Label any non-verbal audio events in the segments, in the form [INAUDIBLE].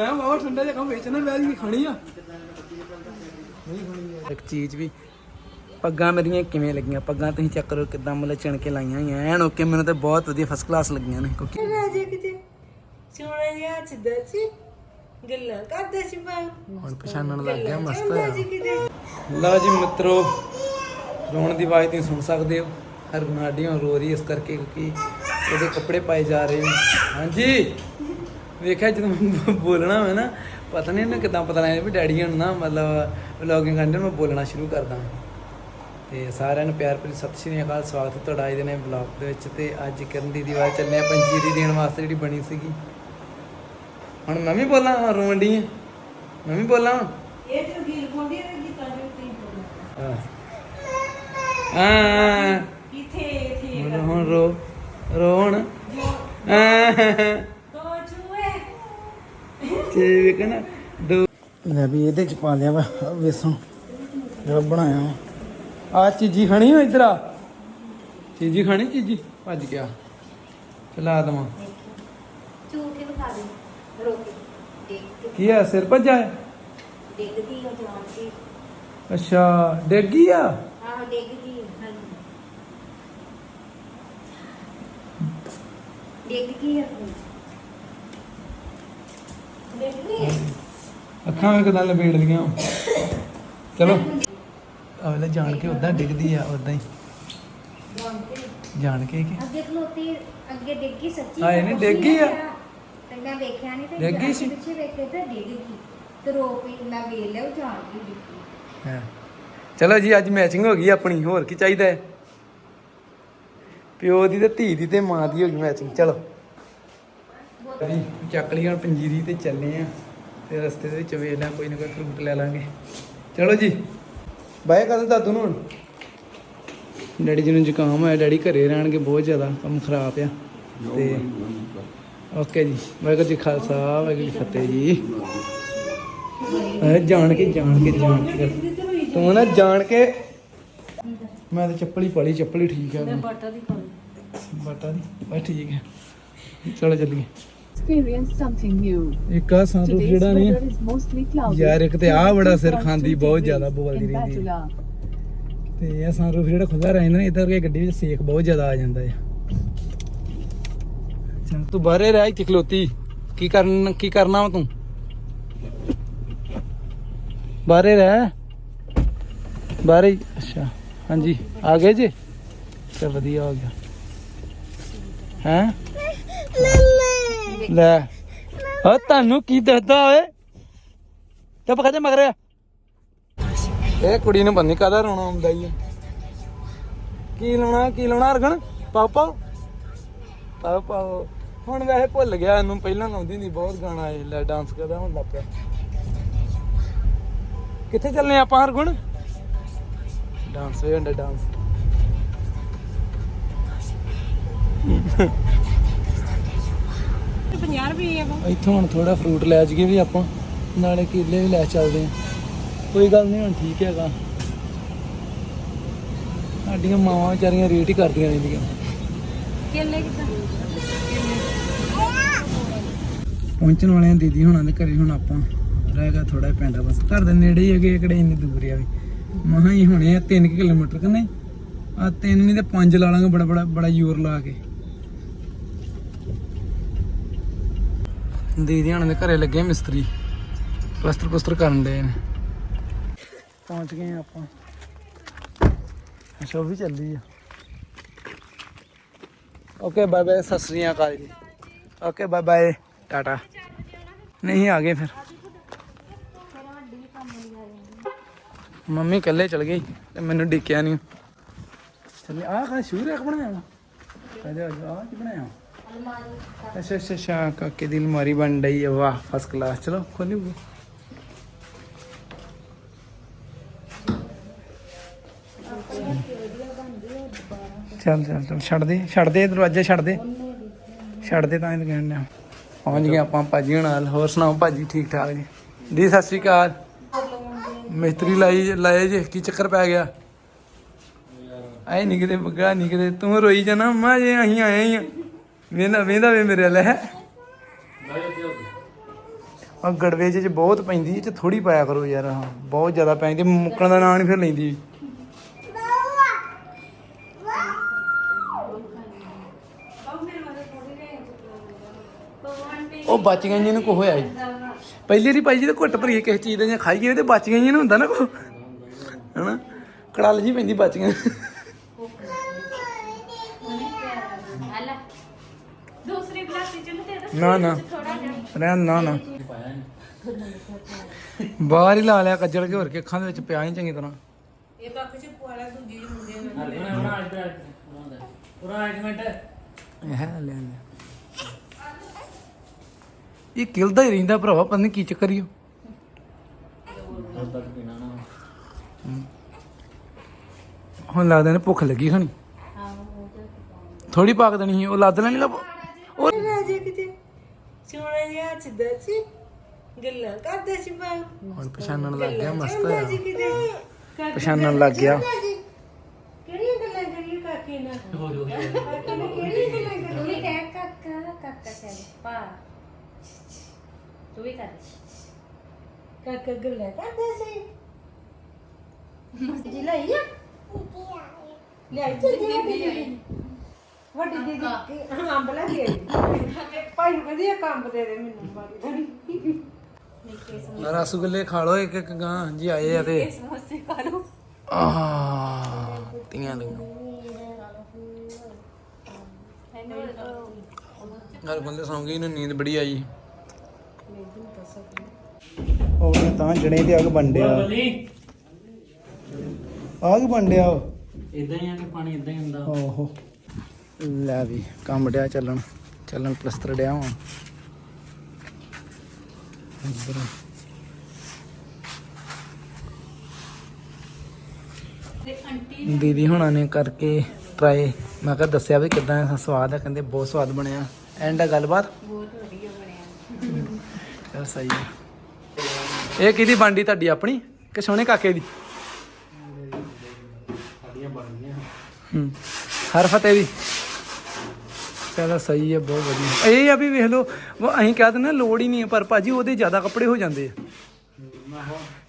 ਮੈਂ ਬਾਬਾ ਠੰਡਾ ਜਿਹਾ ਕੰਮ ਵੇਚਣਾ ਮੈਂ ਨਹੀਂ ਖਾਣੀ ਆ। ਇੱਕ ਚੀਜ਼ ਵੀ ਪੱਗਾਂ ਮੇਰੀਆਂ ਕਿਵੇਂ ਲੱਗੀਆਂ? ਪੱਗਾਂ ਤੁਸੀਂ ਚੈੱਕ ਕਰੋ ਕਿਦਾਂ ਮਤਲਬ ਚਣ ਕੇ ਲਾਈਆਂ ਹੋਈਆਂ ਐਨ ਓਕੇ ਮੈਨੂੰ ਤੇ ਬਹੁਤ ਵਧੀਆ ਫਸਟ ਕਲਾਸ ਲੱਗੀਆਂ ਨੇ ਕਿਉਂਕਿ ਰਾਜੇ ਕਿਤੇ ਸੋਹਣਾ ਜਿਹਾ ਚਿੱਦਾ ਸੀ ਗੱਲਾਂ ਕਰਦਾ ਸੀ ਬਾਈ ਹੁਣ ਪਛਾਣਨ ਲੱਗ ਗਿਆ ਮਸਤ ਚੰਦਾ ਹੋਇਆ। ਜੀ ਕਿਤੇ। ਲਓ ਜੀ ਮਿੱਤਰੋ ਰੋਣ ਦੀ ਆਵਾਜ਼ ਤੁਸੀਂ ਸੁਣ ਸਕਦੇ ਹੋ। ਹਰ ਨਾਡੀਆਂ ਰੋ ਰਹੀ ਇਸ ਕਰਕੇ ਕਿਉਂਕਿ ਉਹਦੇ ਕੱਪੜੇ ਪਾਏ ਜਾ ਰਹੇ ਨੇ। ਹਾਂਜੀ। ਵੇਖਿਆ ਜਦੋਂ ਮੈਂ ਬੋਲਣਾ ਹੋਵੇ ਨਾ ਪਤਾ ਨਹੀਂ ਇਹਨੂੰ ਕਿਦਾਂ ਪਤਾ ਲੱਗਦਾ ਵੀ ਡੈਡੀ ਹੁਣ ਨਾ ਮਤਲਬ ਵਲੌਗਿੰਗ ਕਰਦੇ ਮੈਂ ਬੋਲਣਾ ਸ਼ੁਰੂ ਕਰਦਾ ਤੇ ਸਾਰਿਆਂ ਨੂੰ ਪਿਆਰ ਭਰੀ ਸਤਿ ਸ਼੍ਰੀ ਅਕਾਲ ਸਵਾਗਤ ਹੈ ਤੁਹਾਡਾ ਅੱਜ ਦੇ ਨੇ ਵਲੌਗ ਦੇ ਵਿੱਚ ਤੇ ਅੱਜ ਕਰਨ ਦੀ ਵਾਰ ਚੱਲੇ ਆ ਪੰਜੀਰੀ ਦੇਣ ਵਾਸਤੇ ਜਿਹੜੀ ਬਣੀ ਸੀਗੀ। ਹੁਣ ਮੈਂ ਵੀ ਬੋਲਾਂ ਰੋਣ ਆਂ। ਮੈਂ ਵੀ ਬੋਲਾਂ? ਇਹ ਤੇ ਗੀਲ ਕੋਂਦੀ ਹੈ ਗੀਤਾਂ ਦੇ ਉੱਤੇ ਹੀ ਬੋਲਣਾ। ਹਾਂ। ਹਾਂ। ਕਿਥੇ ਇਥੇ ਹੁਣ ਹੁਣ ਰੋ ਰੋ ਹੁਣ। ਜੋ ਹਾਂ। ਦੋ ਤੇ ਵੇਖ ਨਾ ਦੋ ਲੈ ਵੀ ਇਹਦੇ ਚ ਪਾ ਲਿਆ ਵਾ ਵੇਸਣ ਜਿਹੜਾ ਬਣਾਇਆ ਵਾ। ਆ ਚੀਜੀ ਖਾਣੀ ਹੋ ਇਧਰ ਆ? ਚੀਜੀ ਖਾਣੀ ਚੀਜੀ? ਭੱਜ ਗਿਆ। ਚਲਾ ਦਵਾਂ। ਚੂਹੇ ਵਿਖਾ ਦੇ ਰੋਕੇ ਦੇਖ ਕੀ ਆ ਸਿਰ ਭੱਜਾ ਹੈ ਡਿੱਗਦੀ ਹੋ ਜਾਨ ਕੇ। ਅੱਛਾ ਡਿੱਗ ਗਈ ਆ? ਆਹ ਡਿੱਗਦੀ ਹਾਂ ਡਿੱਗਦੀ ਹੈ ਡਿੱਗਦੀ ਹੈ ਅੱਖਾਂ ਵਿੱਚ ਕਿਦਾਂ ਲਪੇੜ ਲੀਆਂ ਚਲੋ। ਅਗਲੇ ਜਾਣ ਕੇ ਉਦਾਂ ਡਿੱਗਦੀ ਆ ਉਦਾਂ ਹੀ। ਜਾਣ ਕੇ ਕਿ? ਅੱਗੇ ਖਲੋਤੀ ਅੱਗੇ ਡਿੱਗੀ ਸੱਚੀ। ਹਾਏ ਨੀ, ਡਿੱਗ ਗਈ ਆ। ਤੇ ਮੈਂ ਵੇਖਿਆ ਨਹੀਂ ਤੇ ਡਿੱਗ ਗਈ ਸੀ? ਪਿੱਛੇ ਵੇਖੇ ਤੇ ਡਿੱਗ ਗਈ। ਤੇ ਰੋ ਪਈ ਮੈਂ ਵੇਖ ਲਿਆ ਉਹ ਜਾਣ ਕੇ ਡਿੱਗੀ ਹਾਂ। ਚਲੋ ਜੀ ਅੱਜ ਮੈਚਿੰਗ ਹੋ ਗਈ ਆਪਣੀ ਹੋਰ ਕੀ ਚਾਹੀਦਾ ਹੈ? ਪਿਓ ਦੀ ਤੇ ਧੀ ਦੀ ਤੇ ਮਾਂ ਦੀ ਹੋ ਗਈ ਮੈਚਿੰਗ ਚਲੋ। ਜੀ ਚੱਕ ਲਈ ਹੁਣ ਪੰਜੀਰੀ ਤੇ ਚੱਲੇ ਆ। ਤੇ ਰਸਤੇ ਦੇ ਵਿੱਚ ਵੇਖ ਕੋਈ ਨਾ ਕੋਈ ਫਰੂਟ ਲੈ ਲਾਂਗੇ। ਚਲੋ ਜੀ ਬਾਏ ਕਰ ਦਾਦੂ ਨੂੰ ਡੈਡੀ ਜੀ ਨੂੰ ਜ਼ੁਕਾਮ ਹੋਇਆ ਡੈਡੀ ਘਰੇ ਰਹਿਣਗੇ ਬਹੁਤ ਜ਼ਿਆਦਾ ਕੰਮ ਖਰਾਬ ਆ। ਤੇ ਓਕੇ ਜੀ ਵਾਹਿਗੁਰੂ ਜੀ ਖਾਲਸਾ ਵਾਹਿਗੁਰੂ ਜੀ ਫਤਿਹ ਜੀ। ਇਹ ਜਾਣ ਕੇ ਜਾਣ ਕੇ ਜਾਣ ਕੇ ਤੂੰ ਨਾ ਜਾਣ ਕੇ ਮੈਂ ਤਾਂ ਚੱਪਲ ਹੀ ਪਾਲੀ ਚੱਪਲ ਹੀ ਠੀਕ ਹੈ ਬਾਟਾ ਦੀ ਬਟਾ ਦੀ ਬਸ ਠੀਕ ਹੈ ਚਲੋ ਚੱਲੀਏ। Experience something new. ਇੱਕ ਆ ਸੰਦੂਕ Today's ਜਿਹੜਾ ਨਹੀਂ weather is mostly cloudy. ਯਾਰ ਇੱਕ ਤੇ ਆਹ ਬੜਾ ਸਿਰ ਖਾਂਦੀ ਬਹੁਤ ਜ਼ਿਆਦਾ ਬੋਲਦੀ ਰਹਿੰਦੀ। ਹੈ. ਤੇ ਇਹ ਸੰਦੂਕ ਜਿਹੜਾ ਖੁੱਲਾ ਰਹਿੰਦਾ ਨਾ ਇਧਰ ਕੇ ਗੱਡੀ ਵਿੱਚ ਸੇਕ ਬਹੁਤ ਜ਼ਿਆਦਾ ਆ ਜਾਂਦਾ ਹੈ। ਚਲ ਤੂੰ ਬਾਹਰੇ ਰਹਿ ਇੱਥੇ ਖਲੋਤੀ। ਕੀ ਕਰਨ ਕੀ ਕਰਨਾ ਵਾ ਤੂੰ? ਬਾਹਰੇ ਰਹਿ। ਬਾਹਰੇ ਹੀ- ਅੱਛਾ ਹਾਂਜੀ ਆ ਗਏ ਜੀ? ਤੇ ਵਧੀਆ ਹੋ ਗਿਆ। ਹੈ? ਲੈ। ਹਾਂ ਤੁਹਾਨੂੰ ਕੀ ਦੱਸਦਾ ਓਏ? ਚੁੱਪ ਕਰ ਜਾ ਮਗਰ। ਇਹ ਕੁੜੀ ਨੂੰ ਬੰਨੀ ਕਾਦਾ ਰੋਣਾ ਆਉਂਦਾ ਹੀ ਆ? ਕੀ ਲਾਉਣਾ ਕੀ ਲਾਉਣਾ ਅਰਗਣ? ਪਾਓ ਪਾਓ। ਹੁਣ ਵੈਸੇ ਭੁੱਲ ਗਿਆ, ਇਹਨੂੰ ਪਹਿਲਾਂ ਲਾਉਂਦੀ ਹੁੰਦੀ ਬਹੁਤ ਗਾਣਾ ਇਹ, ਲੈ ਡਾਂਸ ਕਰਦਾ ਹੁਣ ਲੱਗ ਪਿਆ। ਕਿੱਥੇ ਚੱਲਨੇ ਆਪਾਂ ਹਰਗੁਣ ਡਾਂਸ ਵੇ ਡਾਂਸ ਇੱਥੋਂ ਹੁਣ ਥੋੜਾ ਫਰੂਟ ਲੈ ਜਾਈਏ ਵੀ ਆਪਾਂ ਨਾਲੇ ਕੇਲੇ ਵੀ ਲੈ ਚੱਲਦੇ ਆ ਕੋਈ ਗੱਲ ਨਹੀਂ ਹੁਣ ਠੀਕ ਹੈਗਾ। ਸਾਡੀਆਂ ਮਾਵਾਂ ਵਿਚਾਰੀਆਂ ਰੇਟ ਹੀ ਕਰਦੀਆਂ ਰਹਿੰਦੀਆਂ। ਕੇਲੇ ਕਿਦਾਂ? ਪਹੁੰਚਣ ਵਾਲੇ ਆ ਦੀਦੀ ਹੁਣਾਂ ਦੇ ਘਰੇ ਹੁਣ ਆਪਾਂ ਰਹਿ ਗਿਆ ਥੋੜਾ ਪਿੰਡ ਬਸ ਘਰ ਦੇ ਨੇੜੇ ਹੀ ਹੈਗੇ ਕਿਹੜੇ ਇੰਨੀ ਦੂਰ ਆ ਵੀ। ਮਹਾਂ ਹੀ ਹੁਣੇ ਆ 3 ਕਿਲੋਮੀਟਰ ਕਿੰਨੇ ਆ ਤਿੰਨ ਨਹੀਂ ਤੇ ਪੰਜ ਲਾ ਲਾਂਗੇ ਬੜਾ ਬੜਾ ਬੜਾ ਜ਼ੋਰ ਲਾ ਕੇ। ਦੀਦੀ ਹੁਣਾਂ ਦੇ ਘਰੇ ਲੱਗੇ ਮਿਸਤਰੀ। ਪਲਸਤਰ ਪਲਸਤਰ ਕਰਨ ਦੇ ਨੇ। ਪਹੁੰਚ ਗਏ ਆਪਾਂ। ਅੱਛਾ ਉਹ ਵੀ ਚੱਲੀ ਆ। Okay bye bye Sat Sri Akal ji. Okay bye bye tata. ਨਹੀਂ, ਆ ਗਏ ਫਿਰ। ਮੰਮੀ ਇਕੱਲੇ ਚਲ ਗਈ ਤੇ ਮੈਨੂੰ ਡਿੱਕਿਆ ਨਹੀਂ ਚੱਲੇ, ਆਹ ਕਾ ਸ਼ੂਰ ਇੱਕ ਬਣਾਇਆ ਵਾ। ਆ ਕੀ ਬਣਾਇਆ ਅੱਛਾ ਅੱਛਾ ਅੱਛਾ, ਕਾਕੇ ਦੀ ਅਲਮਾਰੀ ਬਣ ਰਹੀ ਹੈ ਵਾਹ ਫਸਟ ਕਲਾਸ ਚਲੋ, ਖੋਲੀ ਹੋਊਗੀ। ਚੱਲ ਚੱਲ ਚੱਲ, ਛੱਡ ਦੇ ਛੱਡ ਦੇ, ਦਰਵਾਜ਼ਾ ਛੱਡ ਦੇ। ਛੱਡ ਦੇ ਤਾਂ ਇਹ ਕਹਿਣ ਡਿਆ ਪਹੁੰਚ ਗਏ ਆਪਾਂ ਭਾਜੀ ਨਾਲ। ਹੋਰ ਸੁਣਾਓ ਭਾਜੀ, ਠੀਕ ਠਾਕ ਜੀ? ਦੀ ਸਤਿ ਸ਼੍ਰੀ ਅਕਾਲ। ਮਿਸਤਰੀ ਲਾਈ ਲਾਏ ਜੇ, ਕੀ ਚੱਕਰ ਪੈ ਗਿਆ? ਆਏ ਨਹੀਂ ਕਿਤੇ, ਬੱਗਾ ਨਹੀਂ ਕਿਤੇ। ਤੂੰ ਰੋਈ ਜਾਣਾ, ਮਾਂ, ਜੇ ਅਸੀਂ ਆਏ ਹੀ ਆ। ਵੇਂਦਾ ਵੇਂਦਾ ਵੇ ਮੇਰੇ ਲੈ ਆ ਗੜਵੇ ਚ ਬਹੁਤ ਪੈਂਦੀ ਇਹ ਚ ਥੋੜੀ ਪਾਇਆ ਕਰੋ ਯਾਰ ਹਾਂ ਬਹੁਤ ਜ਼ਿਆਦਾ ਪੈਂਦੀ ਮੁੱਕਣ ਦਾ ਨਾਂ ਨਹੀਂ ਫਿਰ ਲੈਂਦੀ। ਉਹ ਬਚ ਗਈਆਂ ਜਿਹਨੂੰ ਕੋ ਹੋਇਆ ਜੀ ਪਹਿਲੀ ਵਾਰੀ ਭਾਈ ਜੀ ਤਾਂ ਘੁੱਟ ਭਰੀਏ ਕਿਸੇ ਚੀਜ਼ ਦਾ ਜਾਂ ਖਾਈਏ ਤੇ ਬਚ ਗਈਆਂ ਨੂੰ ਹੁੰਦਾ ਨਾ ਕੋ ਹਨਾ? ਕੜਲ ਜੀ ਪੈਂਦੀ ਬਚ ਗਈਆਂ ਦੂਸਰੀ ਗਲਾਸ ਵਿੱਚ ਨੂੰ ਨਾ। ਰਹਿਣ ਨਾ ਨਾ। ਬਾਹਰ ਹੀ ਲਾ ਲਿਆ ਕੱਜਲ ਕੇ ਹੋਰ ਕੇ ਅੱਖਾਂ ਦੇ ਵਿੱਚ ਪਿਆ ਨਹੀਂ ਚੰਗੀ ਤਰ੍ਹਾਂ। ਇਹ ਕੱਖ ਚ ਪੁਆਲਾ ਦੂਜੀ ਜਿਹੀ ਮੁੰਡੇ ਨੂੰ ਇਹ ਹੈ ਲੈ ਲੈ। ਇਹ ਕਿਲਦਾ ਹੀ ਰਹਿੰਦਾ ਭਰਾਵਾ ਪਤਾ ਨਹੀਂ ਕੀ ਚੱਕਰ ਹੀ। ਹੁਣ ਲੱਗਦਾ ਨੇ ਭੁੱਖ ਲੱਗੀ ਖਣੀ ਥੋੜੀ ਪਾਕ ਦੇਣੀ ਸੀ ਉਹ ਲੱਦ ਲੈਣੀ ਲੱਭ ਉਹ ਸੋਹਣਾ ਜਿਹਾ ਹੱਥ ਦਾ ਸੀ ਗੱਲਾਂ ਕਰਦਾ ਸੀ ਮੈਂ ਹੁਣ ਪਛਾਣਨ ਲੱਗ ਗਿਆ ਮਸਤ। ਆ ਪਛਾਣਨ ਲੱਗ ਗਿਆ। ਕਿਹੜੀਆਂ ਗੱਲਾਂ ਕਰੀਏ ਕਾਕੇ ਨਾਲ? ਕਾਕੇ ਨਾਲ ਕਿਹੜੀਆਂ ਗੱਲਾਂ ਕਰੀਏ ਤੂੰ ਵੀ ਕਹਿ ਕਾਕਾ ਕਾਕਾ ਕਹਿ ਪਾ। ਤੂੰ ਵੀ ਕਰ ਕਾਕਾ ਗੱਲਾਂ ਕਰਦਾ ਸੀ। ਜੀ ਲਈ ਆ? ਲੈ ਚੱਲ ਜੀ। ਵੱਡੀ ਦੀਦੀ ਹਾਂ, ਅੰਬ ਲੈ ਕੇ ਆਈ। ਭਾਈ ਨੂੰ ਕਹਿੰਦੀ ਕੰਬ ਦੇ ਦੇ ਮੈਨੂੰ ਬਾਰੀ ਥੋੜੀ ਰਸਗੁੱਲੇ ਖਾ ਲੋ ਇੱਕ ਇੱਕ ਗਾਂ ਜੀ ਆਏ ਆ ਤੇ। ਸਮੋਸੇ ਖਾ ਲਓ। ਆਹ ਤੀਆਂ ਲਈਆਂ ਗੱਲ ਬੰਦੇ ਸੌਂ ਗਈ ਇਹਨੂੰ ਨੀਂਦ ਬੜੀ ਆਈ। ਉਹ ਤਾਂ ਜਣੇ ਤੇ ਅੱਗ ਬੰਡਿਆ ਆਗ ਬੰਡਿਆ ਇਦਾਂ ਹੀ ਆ ਕਿ ਪਾਣੀ ਇਦਾਂ ਹੀ ਹੁੰਦਾ। ਓਹੋ ਲੈ ਵੀ ਕੰਮ ਡਿਆ ਚੱਲਣ ਚੱਲਣ ਪਲਸਤਰ ਡਿਆ ਹੁਣ ਇੱਧਰ। ਦੀਦੀ ਹੁਣਾਂ ਨੇ ਕਰਕੇ ਟਰਾਈ ਮੈਂ ਕਿਹਾ ਦੱਸਿਆ ਵੀ ਕਿਦਾਂ ਸਵਾਦ ਹੈ ਕਹਿੰਦੇ ਬਹੁਤ ਸਵਾਦ ਬਣਿਆ। ਐਂਡ ਆ ਗੱਲਬਾਤ? ਬਹੁਤ ਵਧੀਆ ਬਣਿਆ। ਚਲ ਸਹੀ ਹੈ ਇਹ ਕਿਹਦੀ ਬਾਂਡੀ ਤੁਹਾਡੀ ਆਪਣੀ ਕਿ ਸੋਹਣੇ ਕਾਕੇ ਦੀ? ਹੂੰ। ਹਰ ਫਤਿਹ ਦੀ? ਚਲੋ ਸਹੀ ਹੈ, ਬਹੁਤ ਵਧੀਆ। ਇਹ ਆ ਵੀ ਵੇਖ ਲਓ ਉਹ ਅਸੀਂ ਕਹਿ ਦਿੰਦੇ ਲੋੜ ਹੀ ਨਹੀਂ ਹੈ, ਪਰ ਭਾਜੀ ਉਹਦੇ ਜ਼ਿਆਦਾ ਕੱਪੜੇ ਹੋ ਜਾਂਦੇ ਆ।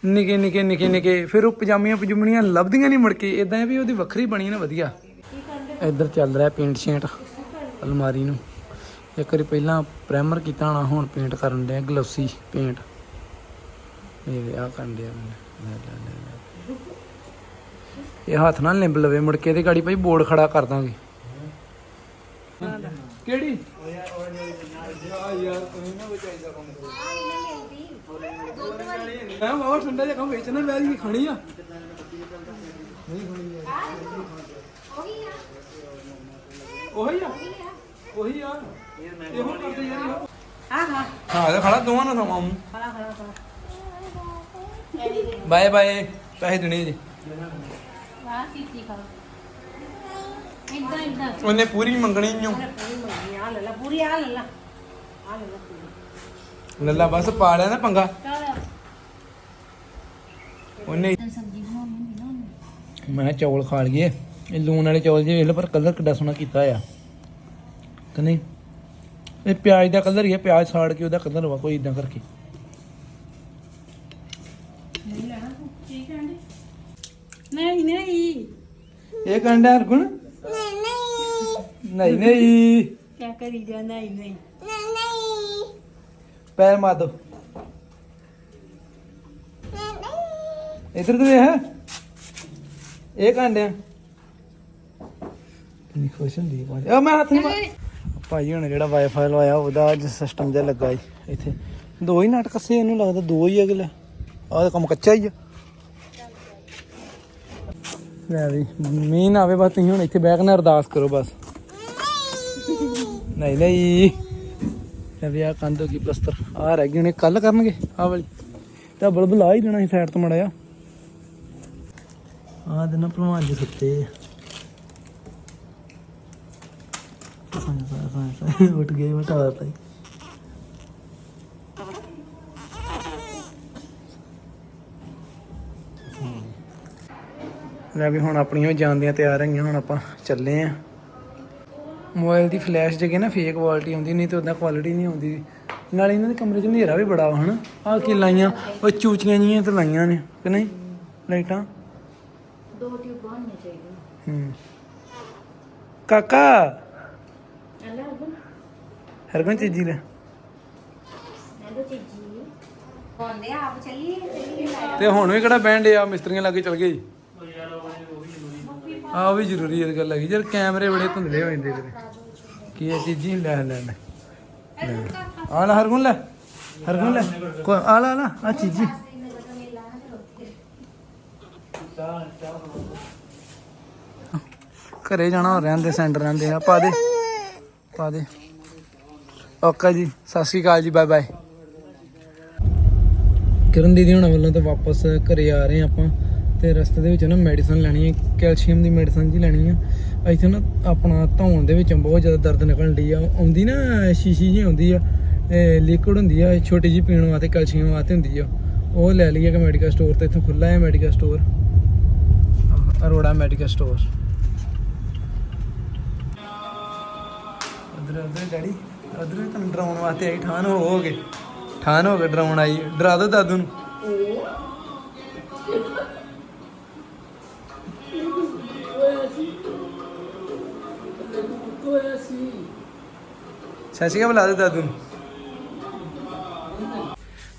ਨਿੱਕੇ ਨਿੱਕੇ ਨਿੱਕੇ ਨਿੱਕੇ। ਫਿਰ ਉਹ ਪਜਾਮੀਆਂ, ਪਜੂਮਣੀਆਂ ਲੱਭਦੀਆਂ ਨਹੀਂ ਮੁੜ ਕੇ। ਇਦਾਂ ਵੀ ਉਹਦੀ ਵੱਖਰੀ ਬਣੀ ਨਾ, ਵਧੀਆ। ਇੱਧਰ ਚੱਲ ਰਿਹਾ ਪੇਂਟ ਸ਼ੇਂਟ, ਅਲਮਾਰੀ ਨੂੰ। ਇੱਕ ਵਾਰੀ ਪਹਿਲਾਂ ਪ੍ਰਾਈਮਰ ਕੀਤਾ ਹੋਣਾ, ਹੁਣ ਪੇਂਟ ਕਰਨ ਡਿਆ ਗਲੋਸੀ ਪੇਂਟ ਇਹ ਆ ਕਰਨ ਡਿਆ ਇਹ ਹੱਥ ਨਾਲ ਲਿੰਬ ਲਵੇ, ਮੁੜ ਕੇ ਇਹਦੇ ਗਾੜੀ ਭਾਈ ਬੋਰਡ ਖੜਾ ਕਰ ਦਾਂਗੇ। ਕਿਹੜੀ? ਮੈਂ ਬਾਬਾ ਠੰਡਾ ਜਿਹਾ ਕੰਮ ਵੇਚਣਾ ਮੈਂ ਵੀ ਖਾਣੀ ਆ। ਉਹੀ ਆ ਉਹੀ ਆ। ਇਹੋ ਕਰਦੇ ਯਾਰ। ਹਾਂ ਇਹ ਖੜਾ ਦੋਵਾਂ ਨਾਲ ਸਮਾਂ ਖੜਾ ਖੜਾ ਖੜਾ ਬਾਏ ਬਾਏ ਪੈਸੇ ਦੇਣੇ ਜੀ। ਵਾਹ ਕੀਤੀ ਖਾ ਇਦਾਂ ਇਦਾਂ ਉਹਨੇ ਪੂਰੀ ਮੰਗਣੀ ਓ। ਪੂਰੀ ਮੰਗੀ ਆ ਲੈ ਲਾ ਪੂਰੀ ਆ ਲੈ ਲਾ। ਆ ਲੈ ਲਾ ਪੂਰੀ। ਲੱਲਾ ਬਸ ਪਾ ਲਿਆ ਨਾ ਪੰਗਾ। ਉਹਨੇ ਸਬਜ਼ੀ ਬਣਾਉਣੀ ਹੁੰਦੀ ਨਾ ਉਹਨੇ। ਮੈਂ ਕਿਹਾ ਚੌਲ ਖਾ ਲਈਏ। ਇਹ ਲੂਣ ਵਾਲੇ ਚੌਲ ਵੇਖ ਲਓ ਪਰ ਕਲਰ ਕਿੱਡਾ ਸੋਹਣਾ ਕੀਤਾ ਆ ਕਿ ਨਹੀਂ? ਇਹ ਪਿਆਜ਼ ਦਾ ਕਲਰ ਹੀ ਹੈ ਪਿਆਜ਼ ਸਾੜ ਕੇ ਉਹਦਾ ਕਲਰ ਵਾ ਕੋਈ ਇਦਾਂ ਕਰਕੇ। ਨਹੀਂ ਨਹੀਂ ਇਹ ਕੰਡਾ ਹਰਗੁਣ ਨਹੀਂ ਨਹੀਂ। ਕੀ ਕਰੀ ਜਾ ਨਹੀਂ। ਨਹੀਂ। ਪੈਰ ਮਾਰ ਦੋ। ਇਧਰ ਤੇ ਵੇਖ ਇਹ ਕਾਂਡਿਆ ਕਿੰਨੀ ਖੁਸ਼ ਹੁੰਦੀ ਭਾਜੀ ਆ ਮੈਂ ਹੱਥ ਨਹੀਂ ਮਾਰ ਹੁਣ ਜਿਹੜਾ ਵਾਈਫਾਈ ਲਵਾਇਆ ਉਹਦਾ ਅੱਜ ਸਿਸਟਮ ਜਿਹਾ ਲੱਗਾ ਈ ਇੱਥੇ। ਦੋ ਹੀ ਨਟ ਕੱਸੇ ਇਹਨੂੰ ਲੱਗਦਾ ਦੋ ਹੀ ਅਗਲਾ। ਆਹ ਤਾਂ ਕੰਮ ਕੱਚਾ ਹੀ ਆ। ਲੈ ਵੀ ਮੀਂਹ ਨਾ ਆਵੇ ਬਸ ਤੁਸੀਂ ਹੁਣ ਇੱਥੇ ਬਹਿ ਕੇ ਨਾ ਅਰਦਾਸ ਕਰੋ ਬਸ। ਨਹੀਂ ਨਹੀਂ। ਤੇ ਵੀ ਆ ਕੰਧ ਹੋ ਗਈ ਪਲਸਤਰ। ਆ ਰਹਿ ਗਈ ਨੇ ਕੱਲ ਕਰਨਗੇ ਆ ਵਾਲੀ। ਤਾਂ ਬਲਬ ਲਾ ਹੀ ਦੇਣਾ ਸੀ ਸਾਈਡ ਤੋਂ ਮੜਿਆ ਆ ਦੇ ਨਾ ਭਲਵਾਨ ਜੀ ਸੁੱਤੇ ਆ। ਸਾਂ ਉੱਠ ਗਏ ਮਟਾ ਤਾ ਲੈ ਵੀ ਹੁਣ ਆਪਣੀਆਂ ਜਾਂਦੀਆਂ ਤਿਆਰ ਹੈਗੀਆਂ ਹੁਣ ਆਪਾਂ ਚੱਲੇ ਆ। ਮੋਬਾਈਲ ਦੀ ਫਲੈਸ਼ ਜਗੇ ਨਾ ਫੇਕ ਕੁਆਲਿਟੀ ਆਉਂਦੀ ਨਹੀਂ ਤੇ ਉਦਾਂ ਕੁਆਲਿਟੀ ਨਹੀਂ ਆਉਂਦੀ। ਨਾਲੇ ਇਹਨਾਂ ਦੇ ਕਮਰੇ 'ਚ ਹਨੇਰਾ ਵੀ ਬੜਾ ਹਨਾ? ਆ ਕੀ ਲਾਈਆਂ? ਉਹ ਚੂਚੀਆਂ ਜੀਆਂ ਤੇ ਲਾਈਆਂ ਨੇ ਕਿ ਨਹੀਂ? ਲਾਈਟਾਂ? ਦੋ ਟਿਊਬਾਂ ਹੋਣੀਆਂ ਚਾਹੀਦੀਆਂ। ਹੂੰ। ਕਾਕਾ! ਹਰਗਨ ਚੀਜੀ ਲੈ। ਮੈਂ ਤਾਂ ਚੀਜੀ ਹੁੰਦੇ ਆਪ ਚੱਲੀਏ ਚੱਲੀਏ। ਲਾਇਆ ਤੇ ਹੁਣ ਵੀ ਕਿਹੜਾ ਬੈਂਡ ਆ ਮਿਸਤਰੀਆਂ ਲੱਗੇ ਚਲ ਗਏ। ਜੀ ਆ ਉਹ ਵੀ ਜ਼ਰੂਰੀ ਹੈ ਗੱਲ ਹੈਗੀ ਯਾਰ ਕੈਮਰੇ ਬੜੇ ਧੁੰਦਲੇ ਹੋ ਜਾਂਦੇ ਕਿਤੇ। ਕੀ ਹੈ ਚੀਜੀ ਲੈ ਲੈ ਲੈ। ਆ ਲੈ ਹਰਗੁਣ ਲੈ। ਹਰਗੁਣ ਲੈ। ਕੋ ਆ ਲੈ ਨਾ ਆ ਚੀਜੀ ਘਰੇ ਜਾਣਾ ਹੋ ਰਹਿੰਦੇ ਸੈਂਟਰ ਰਹਿੰਦੇ ਆ ਪਾ ਦੇ। ਪਾ ਦੇ। ਓਕੇ ਜੀ, ਸਤਿ ਸ਼੍ਰੀ ਅਕਾਲ ਜੀ, ਬਾਏ ਬਾਏ। ਕਿਰਨ ਦੀਦੀ ਹੁਣ ਵੱਲੋਂ ਤਾਂ ਵਾਪਸ ਘਰੇ ਆ ਰਹੇ ਹਾਂ ਆਪਾਂ। ਤੇ ਰਸਤੇ ਦੇ ਵਿੱਚ ਨਾ ਮੈਡੀਸਨ ਲੈਣੀ ਹੈ ਕੈਲਸ਼ੀਅਮ ਦੀ ਮੈਡੀਸਨ ਜੀ ਲੈਣੀ ਆ। ਇੱਥੇ ਨਾ ਆਪਣਾ ਧੌਣ ਦੇ ਵਿੱਚੋਂ ਬਹੁਤ ਜ਼ਿਆਦਾ ਦਰਦ ਨਿਕਲਣ ਡਈ ਆ। ਆਉਂਦੀ ਨਾ, ਸ਼ੀਸ਼ੀ ਜੀ ਆਉਂਦੀ ਆ ਲਿਕੁਇਡ ਹੁੰਦੀ ਆ, ਛੋਟੀ ਜੀ ਪੀਣ ਵਾਸਤੇ ਕੈਲਸ਼ੀਅਮ ਵਾਸਤੇ ਹੁੰਦੀ ਆ। ਉਹ ਲੈ ਲਈਏ ਕਿ ਮੈਡੀਕਲ ਸਟੋਰ ਤੇ, ਇੱਥੋਂ ਖੁੱਲਾ ਹੈ medical store Arora medical store ਉਧਰ ਉਧਰ ਡੈਡੀ ਉਧਰ ਤੁਹਾਨੂੰ ਡਰਾਉਣ ਵਾਸਤੇ ਆਈ, ਠਾਨ ਹੋ ਹੋ ਗਏ। ਠਾਨ ਹੋ ਕੇ ਡਰਾਉਣ ਆਈ। ਡਰਾ ਦੋ ਦਾਦੂ ਨੂੰ। ਸੱਚੀ ਬੁਲਾ ਦੇ ਦਾਦੂ ਨੂੰ।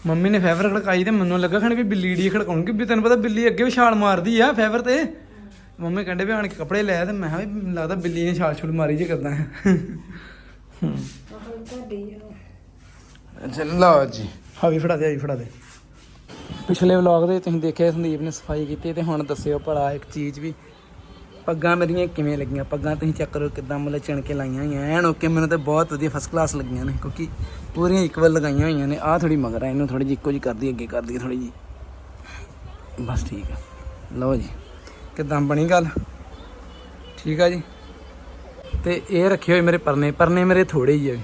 ਮੰਮੀ ਨੇ ਫੇਵਰ ਖੜਕਾਈ ਤੇ ਮੈਨੂੰ ਲੱਗਾ ਖਣ ਵੀ ਬਿੱਲੀ ਡੀ ਖੜਕਾਉਣਗੇ ਵੀ ਤੈਨੂੰ ਪਤਾ ਬਿੱਲੀ ਅੱਗੇ ਵੀ ਛਾਲ ਮਾਰਦੀ ਆ ਫੇਵਰ ਤੇ। ਮੰਮੀ ਕਹਿੰਦੇ ਵੀ ਆਣ ਕੇ ਕੱਪੜੇ ਲੈ ਤੇ ਮੈਂ ਕਿਹਾ ਵੀ ਲੱਗਦਾ ਬਿੱਲੀ ਨੇ ਛਾਲ ਛੁਲ ਮਾਰੀ ਜੇ ਕਰਦਾ। ਅੱਛਾ ਲਓ ਜੀ ਹਾਵੀ ਫੜਾ ਦੇ ਹਾਵੀ ਫੜਾ ਦੇ। ਪਿਛਲੇ ਵਲੌਗ ਦੇ ਤੁਸੀਂ ਦੇਖਿਆ ਸੰਦੀਪ ਨੇ ਸਫ਼ਾਈ ਕੀਤੀ ਤੇ ਹੁਣ ਦੱਸਿਓ ਭਲਾ ਇੱਕ ਚੀਜ਼ ਵੀ ਪੱਗਾਂ ਮੇਰੀਆਂ ਕਿਵੇਂ ਲੱਗੀਆਂ? ਪੱਗਾਂ ਤੁਸੀਂ ਚੈੱਕ ਕਰੋ ਕਿਦਾਂ ਮਤਲਬ ਚਿਣਕੇ ਲਾਈਆਂ ਹੋਈਆਂ। ਐਨ ਓਕੇ, ਮੈਨੂੰ ਤਾਂ ਬਹੁਤ ਵਧੀਆ ਫਸਟ ਕਲਾਸ ਲੱਗੀਆਂ ਨੇ, ਕਿਉਂਕਿ ਪੂਰੀਆਂ ਇਕਵਲ ਲਗਾਈਆਂ ਹੋਈਆਂ ਨੇ। ਆਹ ਥੋੜੀ ਮਗਰ ਆ, ਇਹਨੂੰ ਥੋੜੀ ਜਿਹੀ ਇੱਕੋ ਜੀ ਕਰਦੀ, ਅੱਗੇ ਕਰਦੀ ਥੋੜੀ ਜੀ ਬਸ ਠੀਕ ਆ। ਲਓ ਜੀ, ਕਿਦਾਂ ਬਣੀ ਗੱਲ? ਠੀਕ ਆ ਜੀ? ਤੇ ਇਹ ਰੱਖੇ ਹੋਏ ਮੇਰੇ ਪਰਨੇ ਪਰਨੇ ਮੇਰੇ ਥੋੜੇ ਹੀ ਆ।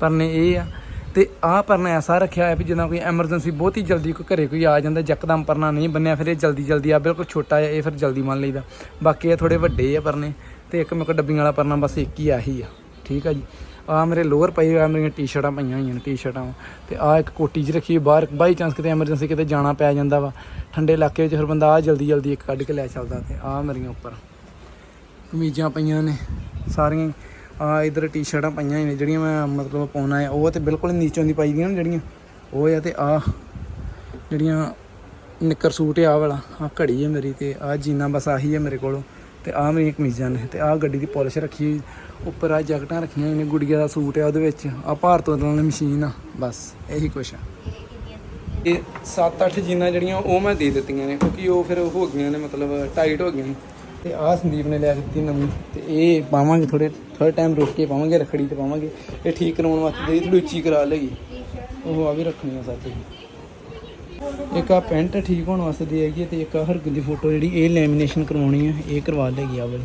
ਪਰਨੇ ਇਹ ਆ ਤੇ ਆਹ ਪਰਨਾ ਐਸਾ ਰੱਖਿਆ ਹੋਇਆ ਵੀ ਜਦੋਂ ਕੋਈ ਐਮਰਜੈਂਸੀ ਬਹੁਤੀ ਜਲਦੀ ਕੋਈ ਘਰੇ ਕੋਈ ਆ ਜਾਂਦਾ, ਯਕਦਮ ਪਰਨਾ ਨਹੀਂ ਬੰਨਿਆ, ਫਿਰ ਇਹ ਜਲਦੀ ਜਲਦੀ ਆ, ਬਿਲਕੁਲ ਛੋਟਾ ਜਿਹਾ, ਇਹ ਫਿਰ ਜਲਦੀ ਮੰਨ ਲਈਦਾ। ਬਾਕੀ ਇਹ ਥੋੜੇ ਵੱਡੇ ਆ ਪਰਨੇ ਤੇ ਇੱਕ ਮੇਰੇ ਕੋਲ ਡੱਬੀਆਂ ਵਾਲਾ ਪਰਨਾ ਬਸ ਇੱਕ ਹੀ ਆਹੀ ਆ, ਠੀਕ ਆ ਜੀ। ਆ ਮੇਰੇ ਲੋਅਰ ਪਈ ਆ, ਮੇਰੀਆਂ ਟੀ-ਸ਼ਰਟਾਂ ਪਈਆਂ ਹੋਈਆਂ ਨੇ, ਟੀ-ਸ਼ਰਟਾਂ ਵਾਂ। ਤੇ ਆ ਇੱਕ ਕੋਟੀ ਜਿਹੀ ਰੱਖੀ ਹੋਈ, ਬਾਹਰ ਬਾਈ ਚਾਂਸ ਕਿਤੇ ਐਮਰਜੈਂਸੀ ਕਿਤੇ ਜਾਣਾ ਪੈ ਜਾਂਦਾ ਵਾ, ਠੰਡੇ ਇਲਾਕੇ ਵਿੱਚ ਫਿਰ ਬੰਦਾ ਆ ਜਲਦੀ ਜਲਦੀ ਇੱਕ ਕੱਢ ਕੇ ਲੈ ਚੱਲਦਾ ਤੇ ਆ ਮੇਰੀਆਂ ਉੱਪਰ। ਕਮੀਜ਼ਾਂ ਪਈਆਂ ਨੇ, ਸਾਰੀਆਂ ਆ ਇਧਰ ਟੀ-ਸ਼ਰਟਾਂ ਪਈਆਂ ਹੋਈਆਂ ਨੇ, ਜਿਹੜੀਆਂ ਮੈਂ ਮਤਲਬ ਪਾਉਣਾ ਹੈ ਉਹ ਤੇ ਬਿਲਕੁਲ ਨੀਚੋਂ ਦੀ ਪਾਈ ਦੀਆਂ ਨੇ ਜਿਹੜੀਆਂ। ਉਹ ਆ ਤੇ ਆ ਜਿਹੜੀਆਂ ਨਿੱਕਰ ਸੂਟ ਆ ਵਾਲਾ ਆ ਘੜੀ ਹੈ ਮੇਰੀ ਤੇ ਆ ਜੀਨਾ ਬਸ ਆਹੀ ਹੈ ਮੇਰੇ ਕੋਲ ਤੇ ਆ ਮੇਰੀਆਂ ਕਮੀਜ਼ਾਂ ਨੇ ਤੇ ਆ ਗੱਡੀ ਦੀ ਪਾਲਿਸ਼ ਰੱਖੀ, ਉੱਪਰ ਆ ਜੈਕਟਾਂ ਰੱਖੀਆਂ ਹੋਈਆਂ ਨੇ ਗੁੜੀਆ ਦਾ ਸੂਟ ਆ ਉਹਦੇ ਵਿੱਚ ਆ ਭਾਰਤ ਬਦਲਣ ਵਾਲੀ ਮਸ਼ੀਨ ਆ, ਬਸ ਇਹੀ ਕੁਛ ਆ। ਇਹ 7-8 ਜੀਨਾਂ ਜਿਹੜੀਆਂ ਉਹ ਮੈਂ ਦੇ ਦਿੱਤੀਆਂ ਨੇ, ਕਿਉਂਕਿ ਉਹ ਫਿਰ ਹੋ ਗਈਆਂ ਨੇ, ਮਤਲਬ ਟਾਈਟ ਹੋ ਗਈਆਂ ਨੇ। ਤੇ ਆਹ ਸੰਦੀਪ ਨੇ ਲਿਆ ਦਿੱਤੀ ਨਵੀਂ ਤੇ ਇਹ ਪਾਵਾਂਗੇ ਥੋੜੇ ਥੋੜਾ ਟਾਈਮ ਰੁਕ ਕੇ ਪਾਵਾਂਗੇ, ਰਖੜੀ ਤੇ ਪਾਵਾਂਗੇ। ਇਹ ਠੀਕ ਕਰਾਉਣ ਵਾਸਤੇ ਦੇ ਥੋੜੀ ਉੱਚੀ ਕਰਾ ਲੇਗੀ ਉਹ ਆ ਵੀ ਰੱਖਣੀ ਆ ਸਾਥ। ਇੱਕ ਆ ਪੈਂਟ ਠੀਕ ਹੋਣ ਵਾਸਤੇ ਦੇ ਹੈਗੀ ਹੈ ਤੇ ਇੱਕ ਆ ਹਰਗੁਣ ਦੀ ਫੋਟੋ ਜਿਹੜੀ ਇਹ ਲੈਮੀਨੇਸ਼ਨ ਕਰਵਾਉਣੀ ਹੈ ਇਹ ਕਰਵਾ ਲੇਗੀ ਆ ਵਾਲੀ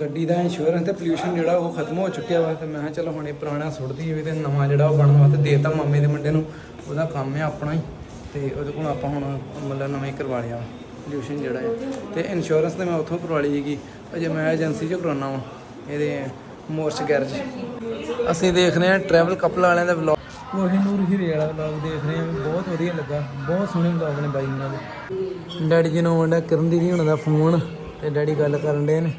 ਗੱਡੀ ਦਾ ਇੰਸ਼ੋਰੈਂਸ ਤੇ ਪੋਲਿਊਸ਼ਨ ਜਿਹੜਾ ਉਹ ਖਤਮ ਹੋ ਚੁੱਕਿਆ ਵਾ ਤੇ ਮੈਂ ਕਿਹਾ ਚਲੋ ਹੁਣ ਇਹ ਪੁਰਾਣਾ ਸੁੱਟਦੀ ਹੋਵੇ ਤੇ ਨਵਾਂ ਜਿਹੜਾ ਉਹ ਬਣਨ ਵਾਸਤੇ ਦੇਤਾ ਮਾਮੇ ਦੇ ਮੁੰਡੇ ਨੂੰ। ਉਹਦਾ ਕੰਮ ਹੈ ਆਪਣਾ ਹੀ ਤੇ ਉਹਦੇ ਕੋਲ ਆਪਾਂ ਹੁਣ ਮਤਲਬ ਨਵਾਂ ਹੀ ਕਰਵਾ ਲਿਆ ਪੋਲਿਊਸ਼ਨ ਜਿਹੜਾ ਹੈ। ਤੇ ਇੰਸ਼ੋਰੈਂਸ ਤੇ ਮੈਂ ਉੱਥੋਂ ਕਰਵਾ ਲਈ ਸੀਗੀ ਅਜੇ ਮੈਂ ਏਜੰਸੀ 'ਚ ਕਰਾਉਣਾ ਵਾ ਇਹਦੇ ਮੋਰਸ ਗੈਰਜ। ਅਸੀਂ ਦੇਖ ਰਹੇ ਹਾਂ ਟਰੈਵਲ ਕਪਲ ਵਾਲਿਆਂ ਦਾ ਵਲੌਗ ਕੋਹਿਨੂਰ ਹੀਰੇ ਵਾਲਾ ਵਲੌਗ ਦੇਖ ਰਹੇ ਹਾਂ ਬਹੁਤ ਵਧੀਆ ਲੱਗਾ ਬਹੁਤ ਸੋਹਣੇ ਵਲੌਗ ਨੇ ਬਾਈ ਉਹਨਾਂ ਦੇ। ਡੈਡੀ ਜੀ ਨੂੰ ਆਉਂਦਾ ਕਰਨ ਦੀ ਉਹਨਾਂ ਦਾ ਫੋਨ ਤੇ ਡੈਡੀ ਗੱਲ ਕਰਨ ਦੇ ਨੇ।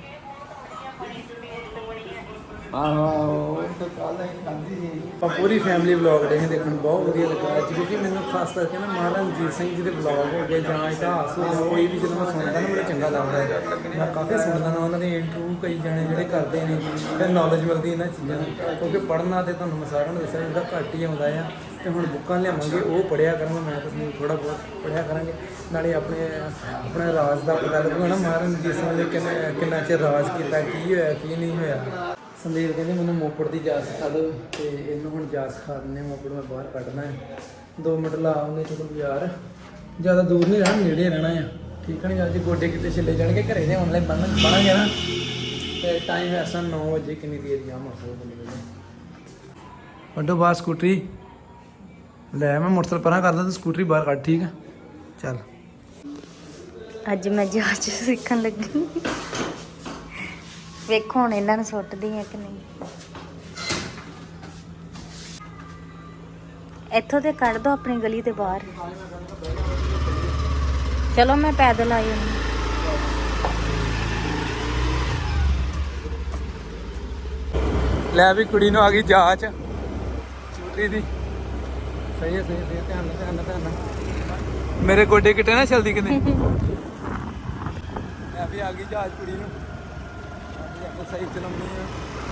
ਆਪਾਂ ਪੂਰੀ ਫੈਮਿਲੀ ਵਲੌਗ ਰਹੇ ਦੇਖਣ ਬਹੁਤ ਵਧੀਆ ਲੱਗਾ। ਅੱਜ ਕਿਉਂਕਿ ਮੈਨੂੰ ਖਾਸ ਕਰਕੇ ਨਾ ਮਹਾਰਾਜ ਰਣਜੀਤ ਸਿੰਘ ਜੀ ਦੇ ਵਲੌਗ ਹੋ ਗਏ ਜਾਂ ਇਤਿਹਾਸ ਹੋ ਗਿਆ, ਕੋਈ ਵੀ ਜਦੋਂ ਮੈਂ ਸੁਣਦਾ ਨਾ, ਮੈਨੂੰ ਚੰਗਾ ਲੱਗਦਾ ਹੈ। ਮੈਂ ਕਾਫੀ ਸੁਣਦਾ ਨਾ, ਉਹਨਾਂ ਦੇ ਇੰਟਰਵਿਊ ਕਈ ਜਣੇ ਜਿਹੜੇ ਕਰਦੇ ਨੇ, ਫਿਰ ਨੌਲੇਜ ਮਿਲਦੀ ਇਹਨਾਂ ਚੀਜ਼ਾਂ ਦੀ। ਕਿਉਂਕਿ ਪੜ੍ਹਨਾ ਤੇ ਤੁਹਾਨੂੰ ਮੈਂ ਸਾਰਿਆਂ ਨੂੰ ਦੱਸਿਆ ਜਿਹੜਾ ਘੱਟ ਹੀ ਆਉਂਦਾ ਆ। ਤੇ ਹੁਣ ਬੁੱਕਾਂ ਲਿਆਵਾਂਗੇ, ਉਹ ਪੜਿਆ ਕਰਾਂਗੇ, ਮੈਂ ਤੁਸੀਂ ਥੋੜਾ ਬਹੁਤ ਪੜਿਆ ਕਰਾਂਗੇ। ਨਾਲੇ ਆਪਣੇ ਆਪਣੇ ਰਾਜ ਦਾ ਪਤਾ ਲੱਗੂਗਾ ਨਾ ਮਹਾਰਾਜ ਰਣਜੀਤ ਸਿੰਘ ਨੇ ਕਿੰਨਾ ਕਿੰਨਾ ਚਿਰ ਰਾਜ ਕੀਤਾ, ਕੀ ਹੋਇਆ, ਕੀ ਨਹੀਂ ਹੋਇਆ। ਸੰਦੀਪ ਕਹਿੰਦੇ ਮੈਨੂੰ ਮੋਪੜ ਦੀ ਜਾਚ ਸਿਖਾ ਦਿਓ ਤੇ ਇਹਨੂੰ ਹੁਣ ਜਾਚ ਸਿਖਾ ਦਿੰਦੇ ਮੋਪੜ ਮੈਂ ਬਾਹਰ ਕੱਢਣਾ ਹੈ। 2 ਮਿੰਟ ਲਾ ਆਉਂਦੇ ਚਲੋ ਬਾਜ਼ਾਰ ਜ਼ਿਆਦਾ ਦੂਰ ਨਹੀਂ ਰਹਿਣਾ, ਨੇੜੇ ਰਹਿਣਾ ਆ। ਠੀਕ ਨਹੀਂ ਅੱਜ ਗੋਡੇ ਕਿਤੇ ਛਿੱਲੇ ਜਾਣਗੇ, ਘਰੇ ਦੇ ਆਨਲਾਈਨ ਬਣ ਬਣਾਂਗੇ ਨਾ। ਤੇ ਟਾਈਮ ਐਸਾ 9 ਵਜੇ, ਕਿੰਨੀ ਦੇਰ ਜਾ ਮੋਟਰਸਾਈਕਲ ਬੰਦੇ ਬੰਦੇ ਵੱਡੋ ਬਾਹਰ ਸਕੂਟਰੀ। ਲੈ ਮੈਂ ਮੋਟਰਸਾਈਕਲ ਪਰਾਂ ਕਰਦਾ ਤੂੰ ਸਕੂਟਰੀ ਬਾਹਰ ਕੱਢ, ਠੀਕ ਆ? ਚੱਲ। ਅੱਜ ਮੈਂ ਜਾਂਚ ਸਿੱਖਣ ਲੱਗੀ। ਵੇਖੋ ਹੁਣ ਇਹਨਾਂ ਨੂੰ ਸੁੱਟਦੀ ਆ ਕਿ ਨਹੀਂ। ਇੱਥੋਂ ਤੇ ਕੱਢ ਦੋ ਆਪਣੀ ਗਲੀ ਦੇ ਬਾਹਰ। ਚਲੋ ਮੈਂ ਪੈਦਲ ਆਈ ਹਾਂ। ਲੈ ਵੀ ਕੁੜੀ ਨੂੰ ਆ ਗਈ ਜਾਂਚ। ਸਕੂਟਰੀ ਦੀ। ਸਹੀ ਹੈ ਸਹੀ ਹੈ, ਹੈ, ਧਿਆਨ ਨਾਲ ਧਿਆਨ ਨਾਲ ਧਿਆਨ ਨਾਲ। ਮੇਰੇ ਗੋਡੇ ਕਿਤੇ ਨਾ ਚਲਦੀ ਕਿਤੇ। [LAUGHS] ਲੈ ਵੀ ਆ ਗਈ ਜਾਂਚ ਕੁੜੀ ਨੂੰ ਅੱਜ ਆਪਾਂ ਸਹੀ ਚਲਾਉਣੀ ਆ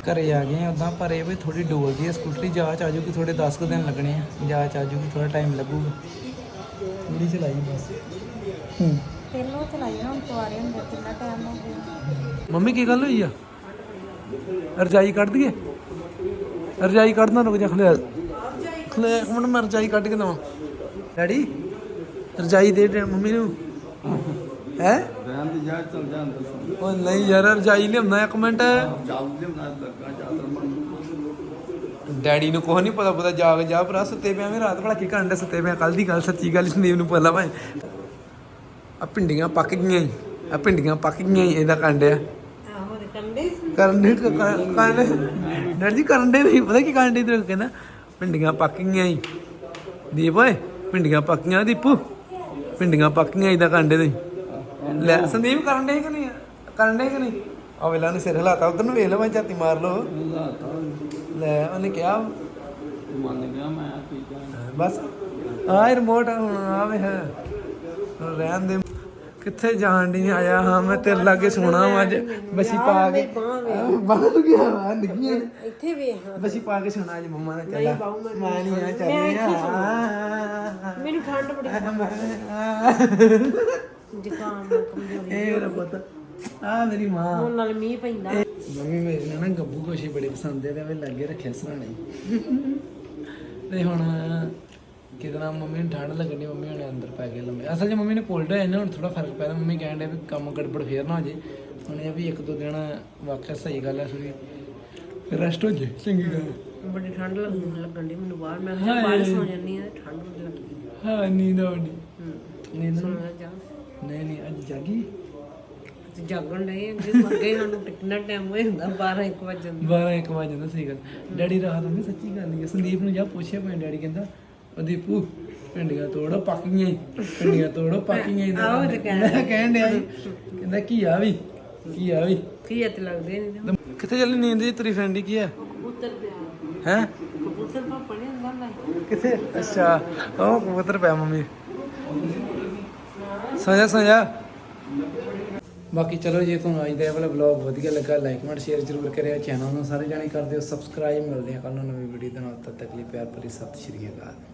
ਘਰੇ ਆ ਗਏ ਆ ਉਦਾਂ ਪਰ ਇਹ ਵੀ ਥੋੜੀ ਡੋਲਦੀ ਹੈ ਸਕੂਟਰੀ ਜਾਂਚ ਆ ਜੂਗੀ ਥੋੜੇ 10 ਕੁ ਦਿਨ ਲੱਗਣੇ ਆ। ਜਾਂਚ ਆ ਜੂਗੀ ਥੋੜਾ ਟਾਈਮ ਲੱਗੂਗਾ। ਥੋੜੀ ਚਲਾਈ ਬਸ। ਹੂੰ। ਪਹਿਲੋਂ ਚਲਾਈ ਹੁਣ ਕੁਆਰੇ ਹੁੰਦੇ ਕਿੰਨਾ ਟਾਈਮ ਹੋ ਗਿਆ। ਮੰਮੀ ਕੀ ਗੱਲ ਹੋਈ ਆ? ਰਜਾਈ ਕੱਢ ਦਈਏ? ਰਜਾਈ ਕੱਢਣਾ ਰੁਕ ਜਾ ਖਲੇ ਖਲੇ ਇੱਕ ਮਿੰਟ ਮੈਂ ਰਜਾਈ ਕੱਢ ਕੇ ਦਵਾਂ। ਡੈਡੀ ਰਜਾਈ ਦੇ ਦੇ ਮੰਮੀ ਨੂੰ। ਹੈ? ਰਹਿਣ ਦੀ ਜਾ ਚਲ ਜਾ ਅੰਦਰ ਉਹ ਨਹੀਂ ਯਾਰ ਰਜਾਈ ਲਿਆਉਣਾ ਇੱਕ ਮਿੰਟ। ਚੱਲ ਲਿਆਉਣਾ ਲੱਗਾ ਚਾਦਰ ਡੈਡੀ ਨੂੰ ਕੁਛ ਨਹੀਂ ਪਤਾ ਪਤਾ ਜਾਗ ਜਾ ਭਰਾ ਸੁੱਤੇ ਪਿਆ ਮੈਂ ਰਾਤ ਭਲਾ ਕੀ ਕਰਨ ਦੇ ਸੁੱਤੇ ਪਿਆ ਕੱਲ ਦੀ ਗੱਲ ਸੱਚੀ ਗੱਲ ਸੰਦੀਪ ਨੂੰ ਪਤਾ ਭਾਈ ਆ ਪਿੰਡੀਆਂ ਪੱਕ ਗਈਆਂ ਆ ਪਿੰਡੀਆਂ ਪੱਕ ਗਈਆਂ ਇਹਦਾ ਕੰਡਿਆ ਸੀ। ਕਰਨ ਦੇ ਕਰਨ ਡਰ ਜੀ ਕਰਨ ਦੇ ਨਹੀਂ ਪਤਾ ਕੀ ਕਰਨ ਤੇ ਕਹਿੰਦਾ? ਪਿੰਡੀਆਂ ਪੱਕੀਆਂ ਹੀ ਦੀਪ ਓਏ ਪਿੰਡੀਆਂ ਪੱਕੀਆਂ ਦੀਪੂ। ਪਿੰਡੀਆਂ ਪੱਕੀਆਂ ਇਦਾਂ ਕੰਡੇ ਦੇ ਲੈ ਸੰਦੀਪ ਕਰਨ ਦੇ ਕਿ ਨਹੀਂ? ਕਰਨ ਦੇ ਕਿ ਨਹੀਂ? ਆ ਵੇਲਾ ਨੇ ਸਿਰ ਹਿਲਾਤਾ ਉਧਰ ਨੂੰ ਵੇਖ ਲਵਾਂ ਝਾਤੀ ਮਾਰ ਲੋ ਲੈ ਉਹਨੇ ਕਿਹਾ ਮੰਨ ਗਿਆ ਮੈਂ ਕੀ ਜਾਣ ਬਸ। ਆ ਰਿਮੋਟ ਹੁਣ ਆਵੇ ਹੈ ਹੁਣ ਰਹਿਣ ਦੇ। ਕਿੱਥੇ ਜਾਣ ਦੀ ਆਇਆ ਹਾਂ ਮੈਂ ਤੇਰੇ ਲਾਗੇ ਸੋਣਾ ਵਾਂ ਅੱਜ। ਬਸੀ ਪਾ ਕੇ ਬਾਹਰ ਗਿਆ ਵਾ ਨਿੱਕੀਆਂ ਨੇ। ਇੱਥੇ ਵੇਖ ਬਸੀ ਪਾ ਕੇ ਸੋਣਾ ਅੱਜ ਮੰਮਾ ਨੇ ਚੱਲਾ ਮੈਂ ਨਹੀਂ ਆ। ਚੱਲ ਰਿਹਾ ਮੈਨੂੰ ਠੰਡ ਬੜੀ ਜ਼ੁਕਾਮ ਕਮਜ਼ੋਰੀ ਇਹ ਮੇਰਾ ਪੁੱਤ। ਆ ਮੇਰੀ ਮਾਂ। ਹੁਣ ਨਾਲ ਮੀਂਹ ਪੈਂਦਾ। ਮੰਮੀ ਮੇਰੀ ਨੂੰ ਨਾ ਗੱਬੂ ਕੋਸ਼ੀ ਬੜੇ ਪਸੰਦ ਹੈ ਤੇ ਮੈਂ ਲੱਗੇ ਰੱਖਿਆ ਸਰਾਣੇ। ਤੇ ਹੁਣ ਕਿਦਨਾ ਮੰਮੀ ਨੂੰ ਠੰਡ ਲੱਗਣੀ ਮੰਮੀ ਹੁਣ ਅੰਦਰ ਪੈ ਗਏ ਲੰਮੇ। ਅਸਲ 'ਚ ਮੰਮੀ ਨੇ ਕੋਲਡ ਹੋਇਆ ਨਾ ਹੁਣ ਥੋੜਾ ਫ਼ਰਕ ਪੈਦਾ ਮੰਮੀ ਕਹਿਣ ਦੇ ਵੀ ਕੰਮ ਗੜਬੜ ਫੇਰ ਨਾ ਹੋ ਜੇ। ਹੁਣ ਇਹ ਵੀ ਇੱਕ ਦੋ ਦਿਨ ਵਾਕਿਆ ਸਹੀ ਗੱਲ ਹੈ ਥੋੜੀ ਰੈਸਟ ਹੋ ਜੇ ਚੰਗੀ ਗੱਲ ਹੈ। ਬੜੀ ਠੰਡ ਲੱਗਣ ਦੀ ਮੈਨੂੰ ਬਾਹਰ। ਮੈਂ ਬਾਹਰ ਸੌ ਜਾਂਦੀ ਆ ਠੰਡ ਬੜੀ ਲੱਗਦੀ ਹਾਂ। ਨੀਂਦ ਆਉਂਦੀ ਨੀਂਦ ਸੌਂ ਜਾ। ਨਹੀਂ ਨਹੀਂ ਅੱਜ ਜਾਗੀ। ਤੇ ਜਾਗਣ ਅੱਗੇ ਅੱਗੇ ਸਾਨੂੰ ਕਿੰਨਾ ਟਾਈਮ ਹੋਇਆ ਹੁੰਦਾ 12 1 ਵਜੇ ਜਾਂਦਾ 12 1 ਵਜੇ ਜਾਂਦਾ ਸਹੀ ਗੱਲ। ਡੈਡੀ ਰਾਤ ਨੂੰ ਸੱਚੀ ਗੱਲ ਨਹੀਂ। ਸੰਦੀਪ ਨੂੰ ਜਾ ਪੁੱਛਿਆ ਪਏ ਡੈਡੀ ਕਹਿੰਦਾ ਉਹ ਦੀਪੂ ਪਿੰਡੀਆਂ ਤੋੜੋ ਪੱਕ ਗਈਆਂ। ਪਿੰਡੀਆਂ ਤੋੜੋ ਪੱਕ ਗਈਆਂ। ਆਹੋ ਤੇ ਕਹਿਣ ਮੈਂ ਕਹਿਣ ਡਿਆ। ਕਹਿੰਦਾ ਕੀ ਆ ਵੀ? ਕੀ ਆ ਵੀ? ਕੀ ਹੱਥ ਲੱਗਦੇ ਨਹੀਂ ਕਿੱਥੇ ਚੱਲੀ ਨੀਂਦ ਜੀ? ਤੇਰੀ ਫਰੈਂਡ ਕੀ ਆ ਕਬੂਤਰ ਪਿਆ। ਹੈ? ਕਬੂਤਰ ਪਾਪਾ ਨੇ ਅੰਦਰ ਲਾਈ ਕਿੱਥੇ? ਅੱਛਾ। ਉਹ ਕਬੂਤਰ ਪਿਆ ਮੰਮੀ। ਸਜਾ, ਸਜ਼ਾ। ਬਾਕੀ ਚਲੋ ਜੇ, ਤੁਹਾਨੂੰ ਅੱਜ ਦਾ ਇਹ ਵਾਲਾ ਵਲੌਗ ਵਧੀਆ ਲੱਗਾ ਲਾਈਕ ਕਮੈਂਟ ਸ਼ੇਅਰ ਜ਼ਰੂਰ ਕਰਿਓ। ਚੈਨਲ ਨੂੰ ਸਾਰੇ ਜਾਣੇ ਕਰ ਦਿਓ ਸਬਸਕ੍ਰਾਈਬ ਮਿਲਦੇ ਆ ਕੱਲ ਨੂੰ ਨਵੀਂ ਵੀਡੀਓ ਦੇ ਨਾਲ। ਤਦ ਤੱਕ ਲਈ ਪਿਆਰ ਭਰੀ ਸਤਿ ਸ਼੍ਰੀ ਅਕਾਲ।